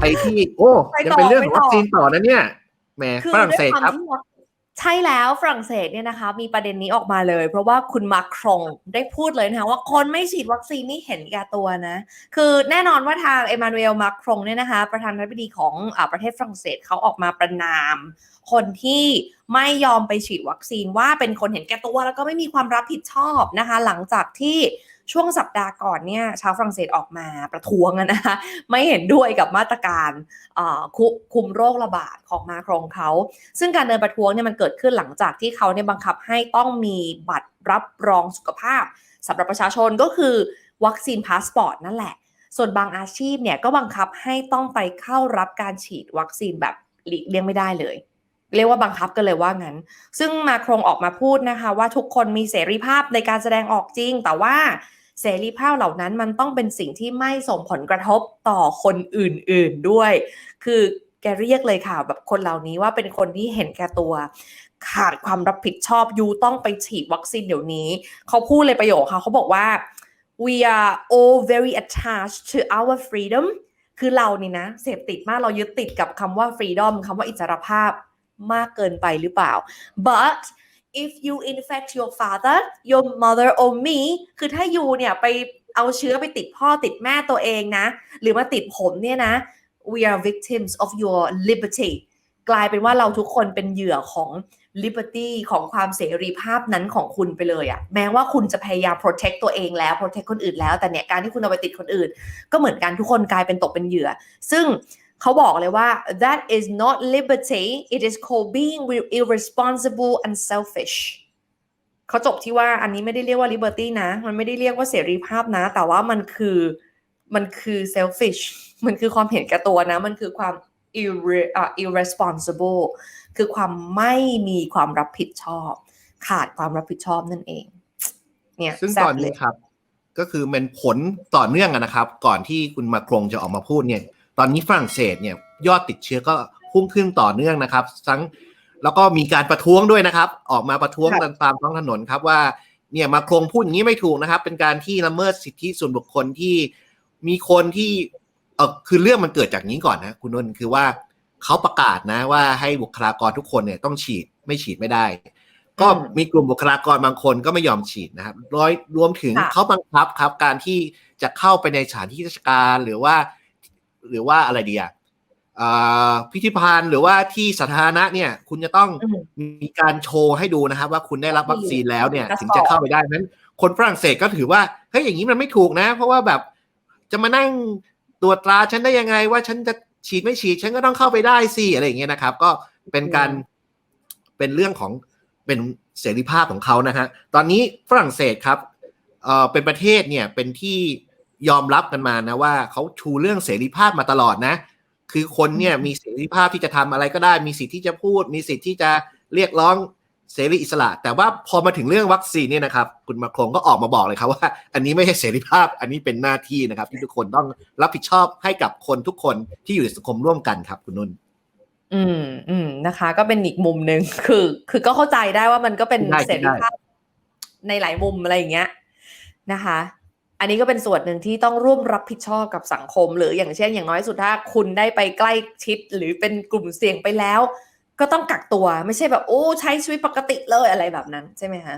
ไปที่โอ้ไปยังต่อเป็นเรื่องไปของต่อวัคซีนต่อนะเนี่ยแหมคือฝรั่งเศสด้วยครับที่ว่าใช่แล้วฝรั่งเศสเนี่ยนะคะ มีประเด็นนี้ออกมาเลย เพราะว่าคุณมาครงได้พูดเลยนะคะว่าคนไม่ฉีดวัคซีนนี่เห็นแก่ตัวนะ คือแน่นอนว่าทางเอมานูเอลมาครงเนี่ยนะคะ ประธานาธิบดีของอาประเทศฝรั่งเศสเขาออกมาประนาม คนที่ไม่ยอมไปฉีดวัคซีนว่าเป็นคนเห็นแก่ตัวแล้วก็ไม่มีความรับผิดชอบนะคะ หลังจากที่ ช่วงสัปดาห์ก่อนเนี่ยชาวฝรั่งเศสออกมาประท้วงนะคะไม่เห็นด้วยกับมาตรการคุคุมโรคระบาดของมาครงเขา ซึ่งการเดินประท้วงเนี่ยมันเกิดขึ้นหลังจากที่เขาเนี่ยบังคับให้ต้องมีบัตรรับรองสุขภาพสำหรับประชาชนก็คือวัคซีนพาสปอร์ตนั่นแหละ ส่วนบางอาชีพเนี่ยก็บังคับให้ต้องไปเข้ารับการฉีดวัคซีนแบบหลีกเลี่ยงไม่ได้เลย เรียกว่าบังคับกันเลยว่างั้น ซึ่งมาครงออกมาพูดนะคะ ว่าทุกคนมีเสรีภาพในการแสดงออกจริง แต่ว่าเสรีภาพเหล่านั้นมันต้องเป็นสิ่งที่ไม่ส่งผลกระทบต่อคนอื่นๆด้วย คือแกเรียกเลยค่ะแบบคนเหล่านี้ว่าเป็นคนที่เห็นแก่ตัว ขาดความรับผิดชอบยูต้องไปฉีดวัคซีนเดี๋ยวนี้ เขาพูดเลยประโยคค่ะเขาบอกว่า we are all very attached to our freedom คือเรานี่นะ เสพติดมากเรายึดติดกับคำว่า freedom คำว่าอิสรภาพ มากเกินไปหรือเปล่า but if you infect your father your mother or me คือถ้ายูเนี่ยไปเอาเชื้อไปติดพ่อติดแม่ตัวเองนะ หรือมาติดผมเนี่ยนะ we are victims of your liberty กลายเป็นว่าเราทุกคนเป็นเหยื่อของ liberty ของความเสรีภาพนั้นของคุณไปเลยอะแม้ว่าคุณจะพยายาม protect ตัวเองแล้ว protect คนอื่นแล้ว แต่เนี่ยการที่คุณเอาไปติดคนอื่น ก็เหมือนกันทุกคนกลายเป็นตกเป็นเหยื่อ ซึ่ง เขาบอกเลยว่า that is not liberty it is called being irresponsible and selfish เขาจบที่ว่าอันนี้ไม่ได้เรียกว่า liberty นะ มันไม่ได้เรียกว่าเสรีภาพนะ แต่ว่ามันคือมันคือ selfish มันคือความเห็นแก่ตัวนะ มันคือความ irre- อะ irresponsible คือความไม่มีความรับผิดชอบ ขาดความรับผิดชอบนั่นเอง เนี่ยซึ่งแซ่บตอนนี้ครับ ก็คือเป็นผลต่อเนื่องกันนะครับ ก่อนที่คุณมาครงจะออกมาพูดเนี่ย ตอนนี้ฝรั่งเศสเนี่ยยอดติดเชื้อก็พุ่งขึ้นต่อเนื่องนะครับ ทั้งแล้วก็มีการประท้วงด้วยนะครับ ออกมาประท้วงค่ะกันตามท้องถนนครับว่าเนี่ยมาครงพูดอย่างนี้ไม่ถูกนะครับ เป็นการที่ละเมิดสิทธิส่วนบุคคลที่มีคนที่เออคือเรื่องมันเกิดจากนี้ก่อนนะคุณนนท์คือว่าเขาประกาศนะว่าให้บุคลากรทุกคนเนี่ยต้องฉีดไม่ฉีดไม่ได้ ก็อืมมีกลุ่มบุคลากรบางคนก็ไม่ยอมฉีดนะครับร้อยรวมถึงค่ะเขาบังคับครับ การที่จะเข้าไปในสถานที่ราชการหรือว่า หรือว่าอะไรดีอะเอ่อพิพิธภัณฑ์หรือว่าที่สาธารณะเนี่ย คุณจะต้องอืมมีการโชว์ให้ดูนะครับ ว่าคุณได้รับวัคซีนแล้วเนี่ยพาสปอร์ตถึงจะเข้าไปได้นั้น คนฝรั่งเศสก็ถือว่าเฮ้ยอย่างนี้มันไม่ถูกนะ เพราะว่าแบบจะมานั่งตรวจตราฉันได้ยังไง ว่าฉันจะฉีดไม่ฉีดฉันก็ต้องเข้าไปได้สิอะไรอย่างเงี้ยนะครับ ก็เป็นการเป็นเรื่องของเป็นเสรีภาพของเขานะฮะตอนนี้ฝรั่งเศสครับเอ่อเป็นประเทศเนี่ยเป็นที่ ยอมรับกันมานะว่าเขาชูเรื่องเสรีภาพมาตลอดนะ คือคนเนี่ยมีเสรีภาพที่จะทำอะไรก็ได้ มีสิทธิ์ที่จะพูด มีสิทธิ์ที่จะเรียกร้องเสรีอิสระ แต่ว่าพอมาถึงเรื่องวัคซีนเนี่ยนะครับ คุณมาโครงก็ออกมาบอกเลยครับว่า อันนี้ไม่ใช่เสรีภาพอันนี้เป็นหน้าที่นะครับ ที่ทุกคนต้องรับผิดชอบให้กับคนทุกคนที่อยู่ในสังคมร่วมกันครับคุณนุ่นอืมอืมนะคะ ก็เป็นอีกมุมหนึ่งคือ คือก็เข้าใจได้ว่ามันก็เป็นได้เสรีภาพในหลายมุมอะไรอย่างเงี้ยนะคะ อันนี้ก็เป็นส่วนหนึ่งที่ต้องร่วมรับผิดชอบกับสังคม หรืออย่างเช่น อย่างน้อยสุดถ้าคุณได้ไปใกล้ชิดหรือเป็นกลุ่มเสี่ยงไปแล้ว ก็ต้องกักตัวไม่ใช่แบบโอ้ใช้ชีวิตปกติเลยอะไรแบบนั้นใช่ไหมคะ